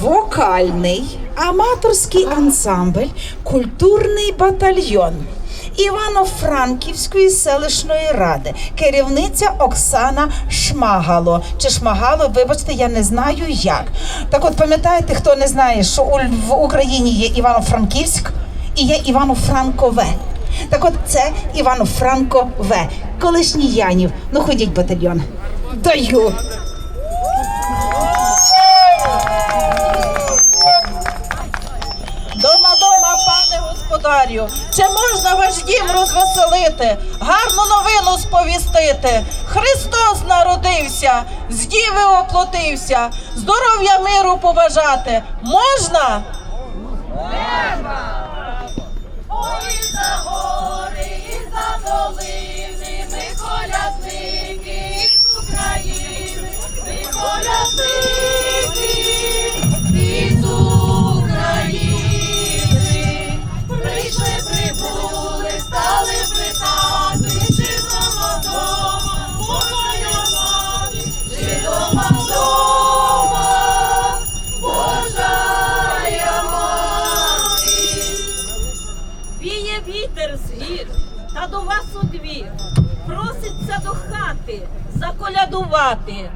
вокальний аматорський ансамбль Культурний батальйон Івано-Франківської селищної ради, керівниця Оксана Шмагало. Чи Шмагало, вибачте, я не знаю як. Так от пам'ятаєте, хто не знає, що в Україні є Івано-Франківськ і є Івано-Франкове. Так от це Івано-Франкове, колишній Янів. Ну ходіть батальйон. Даю. Пане чи можна ваш дім розвеселити, гарну новину сповістити? Христос народився, з діви оплотився, здоров'я миру побажати. Можна? Двір. Проситься до хати заколядувати.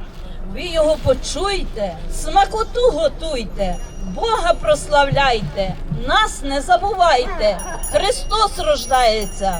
Ви його почуйте, смакоту готуйте, Бога прославляйте, нас не забувайте. Христос рождається.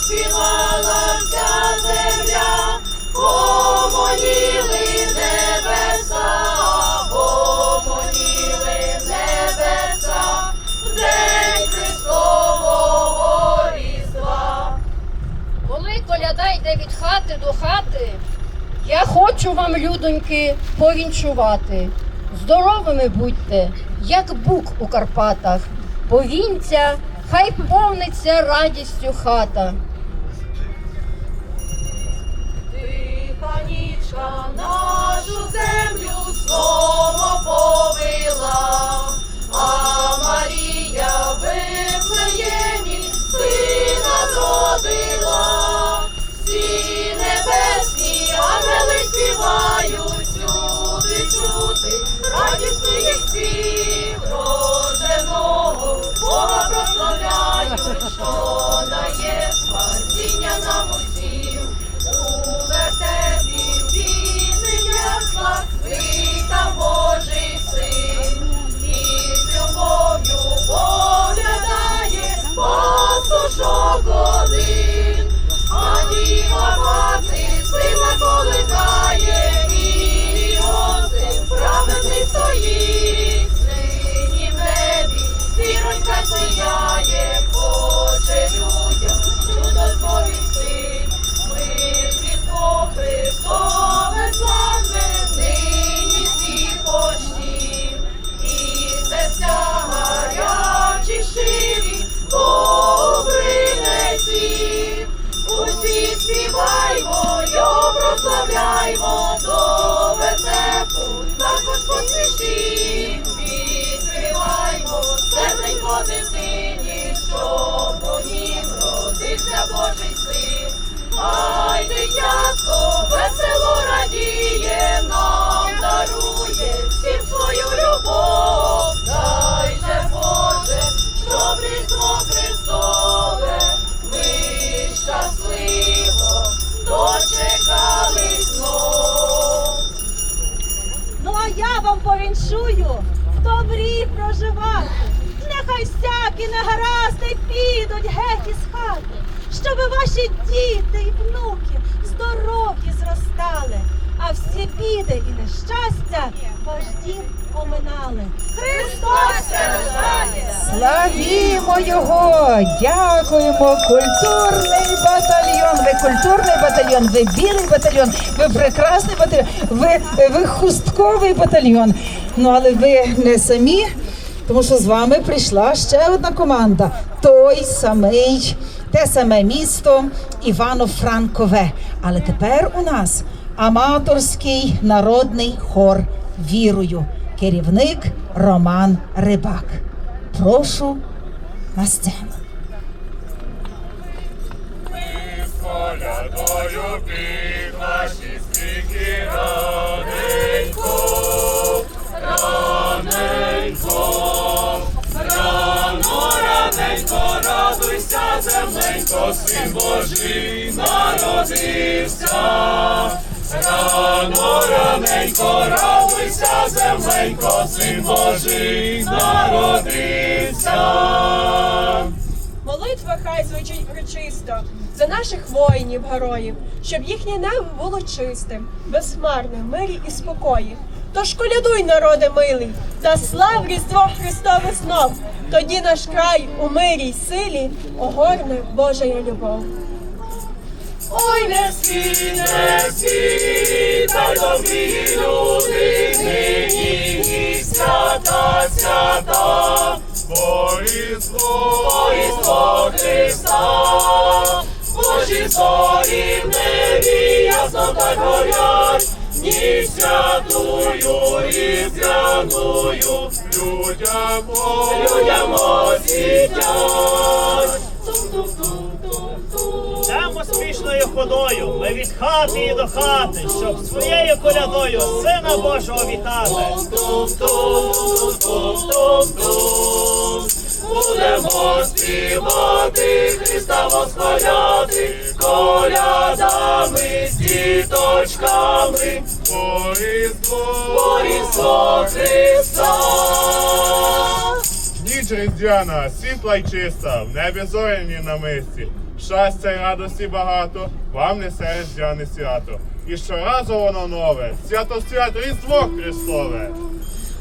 Заспівала вся земля, помоніли небеса, помоніли небеса, день Христового Різдва. Коли коляда йде від хати до хати, я хочу вам, людоньки, повінчувати. Здоровими будьте, як бук у Карпатах. Повінця, хай повниться радістю хата. Тиха нашу землю слово повела, а Марія в Вифлеємі сина зродила. співаймо до вертепу, також поспішім, відспіваймо, серденько дитині, що по нім родився Божий син. Ай, дитятко, весело радій. Всякі негаразди підуть геть із хати, щоб ваші діти і внуки здорові зростали, а всі біди і нещастя ваш дім оминали. Христос рождає! Славімо його! Дякуємо! Культурний батальйон! Ви культурний батальйон, ви білий батальйон, ви прекрасний батальйон, ви, ви хустковий батальйон. Ну але ви не самі, тому що з вами прийшла ще одна команда. Той самий, те саме місто Івано-Франкове. Але тепер у нас аматорський народний хор вірую. Керівник Роман Рибак. Прошу на сцену. Під ваші земленько, син Божий народився. Рано, раненько, радуйся, земленько, син Божий народився. Молитва хай звучить причисто за наших воїнів, героїв, щоб їхнє небо було чистим, безхмарне, в мирі і спокої. Тож колядуй, народе милий, та слав Різдво Христове знов. Тоді наш край у мирі й силі огорне Божая любов. Ой, не світ, не світ, дай добрі люди, нині свята, свята, бо Різдво зорі в небі ясно так горять, ні святую, різдвяною, людям, людям освітять. Йдемо спішною ходою, ми від хати і до хати, щоб своєю колядою сина Божого вітати. Будемо співати, Христа восхваляти, колядами з діточками, по Різдво, Христа. Ніч різдвяна, світла й чиста, в небі зоряні на мисці. Щастя й радості багато, вам несе різдвяне свято. І щоразу воно нове, свято свято Різдво Христове.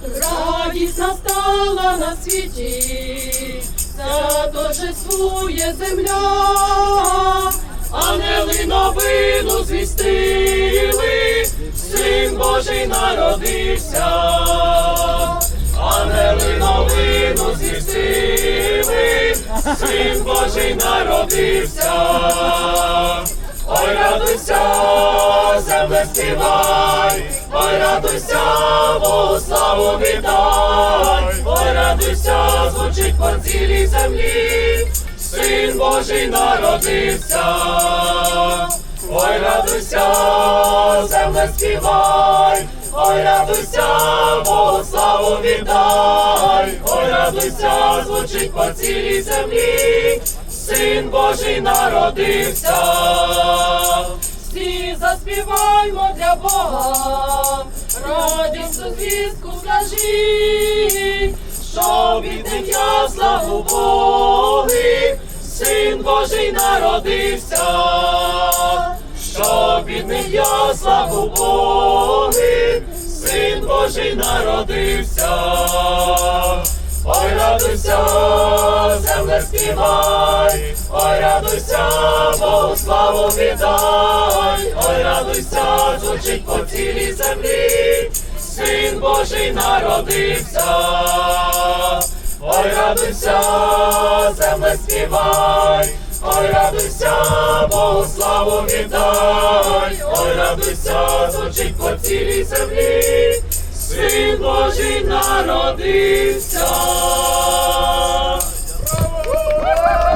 Радість настала на світі, торжествує земля, ангели новину звістили, син Божий народився, ангели новину звістили, син Божий народився. Ой, радуйся, земле співай, ой, радуйся, Богу славу віддай, ой, радуйся, звучить по цілій землі, Син Божий народився. Ой, радуйся, земле співай, ой, радуйся, Богу славу віддай, ой, радуйся, звучить по цілій землі, Син Божий народився. Заспіваймо для Бога, радісну звістку скажіть, що від ясла у Боги, Син Божий народився, що від ясла у Боги, Син Божий народився. Ой, радуйся, земле співай, ой, радуйся, Богу славу віддай, ой, радуйся, звучить по цілій землі, Син Божий народився. Ой, радуйся, земле співай, ой, радуйся, Богу славу віддай, ой, радуйся, звучить по цілій землі, Син Божий народився.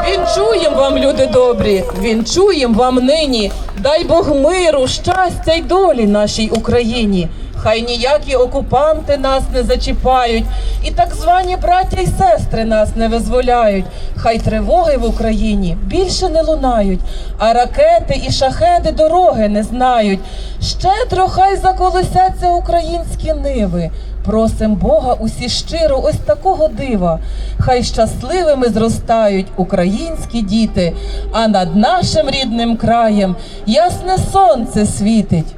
Вінчуєм вам, люди добрі. добрі, вінчуєм вам нині. Дай Бог миру, щастя й долі нашій Україні. Хай ніякі окупанти нас не зачіпають, і так звані браття й сестри нас не визволяють. Хай тривоги в Україні більше не лунають, а ракети і шахеди дороги не знають. Щедро хай заколосяться українські ниви. Просим Бога усі щиро ось такого дива. Хай щасливими зростають українські діти, а над нашим рідним краєм ясне сонце світить.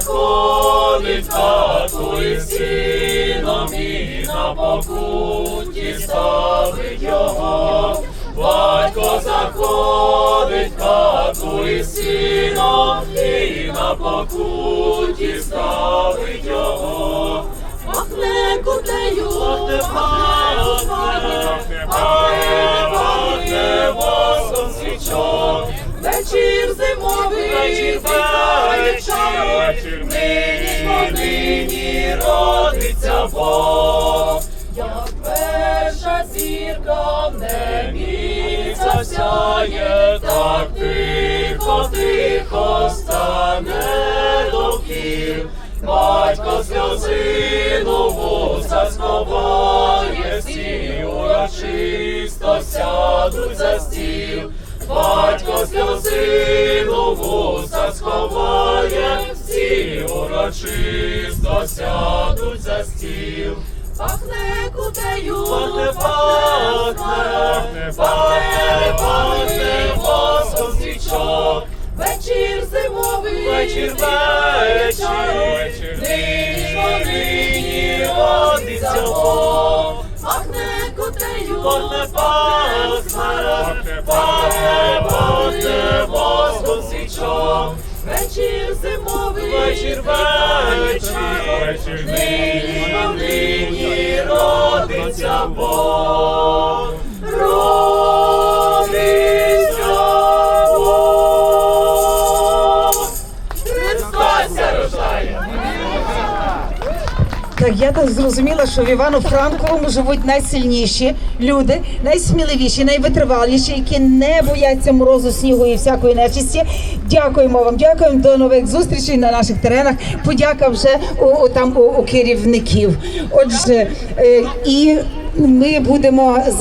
Заходить в хату і сіном і на покуті ставить його. Батько заходить в і сіном і на покуті ставить його. Пахне кутею, пахне пахне, пахне, пахне воском свічок. Вечір зимовий, сядуть за стіл. Батько сльозину вуса сховає, всі урочисто сядуть за стіл. Пахне кутею, пахне, пахне, пахне, пахне воском свічок. Вечір зимовий, вечір, вечір, нині ж нині пахне, пахне, пане пахне воском свічом, Вечір зимовий, вечір, вечір, нині нині родиться Бог. Так, я так зрозуміла, що в Івано-Франковому живуть найсильніші люди, найсміливіші, найвитриваліші, які не бояться морозу, снігу і всякої нечисті. Дякуємо вам, дякуємо до нових зустрічей на наших теренах. Подяка вже у, у- там у, у керівників. Отже, е, і ми будемо за.